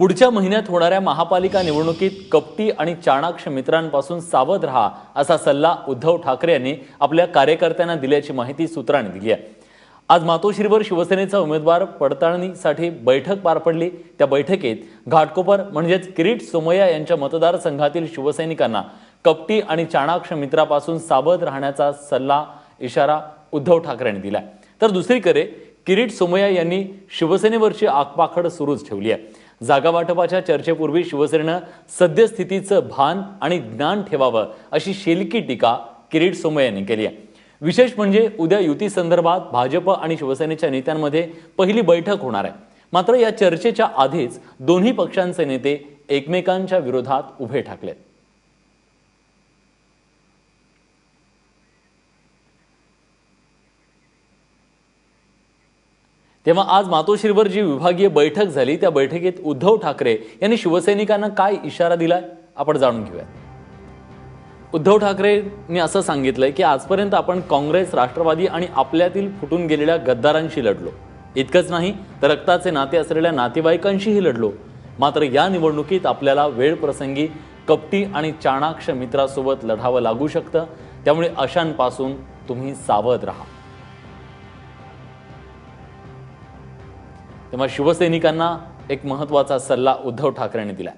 पुढच्या महिन्यात होणाऱ्या महापालिका निवडणुकीत कपटी आणि चाणाक्ष मित्रांपासून सावध राहा असा सल्ला उद्धव ठाकरे यांनी आपल्या कार्यकर्त्यांना दिल्याची माहिती सूत्रांनी दिली आहे. आज मातोश्रीवर शिवसेनेचा उमेदवार पडताळणीसाठी बैठक पार पडली. त्या बैठकीत घाटकोपर म्हणजेच किरीट सोमय्या यांच्या मतदारसंघातील शिवसैनिकांना कपटी आणि चाणाक्ष मित्रापासून सावध राहण्याचा सल्ला इशारा उद्धव ठाकरे यांनी दिलाय. तर दुसरीकडे किरीट सोमय्या यांनी शिवसेनेवरची आगपाखड सुरूच ठेवली आहे. जागावाटपाच्या चर्चेपूर्वी शिवसेनेनं सद्यस्थितीचं भान आणि ज्ञान ठेवावं अशी शेलकी टीका किरीट सोमय यांनी केली आहे. विशेष म्हणजे उद्या युती संदर्भात भाजप आणि शिवसेनेच्या नेत्यांमध्ये पहिली बैठक होणार आहे. मात्र या चर्चेच्या आधीच दोन्ही पक्षांचे नेते एकमेकांच्या विरोधात उभे ठाकलेत. तेव्हा आज मातोश्रीवर जी विभागीय बैठक झाली त्या बैठकीत उद्धव ठाकरे यांनी शिवसैनिकांना काय इशारा दिलाय आपण जाणून घेऊया उद्धव ठाकरेंनी असं सांगितलंय की आजपर्यंत आपण काँग्रेस राष्ट्रवादी आणि आपल्यातील फुटून गेलेल्या गद्दारांशी लढलो. इतकंच नाही तर रक्ताचे नाते असलेल्या नातेवाईकांशीही लढलो. मात्र या निवडणुकीत आपल्याला वेळ प्रसंगी कपटी आणि चाणाक्ष मित्रासोबत लढावं लागू शकतं. त्यामुळे अशांपासून तुम्ही सावध राहा. तेव्हा शिवसैनिकांना एक महत्त्वाचा सल्ला उद्धव ठाकरेंनी दिलाय.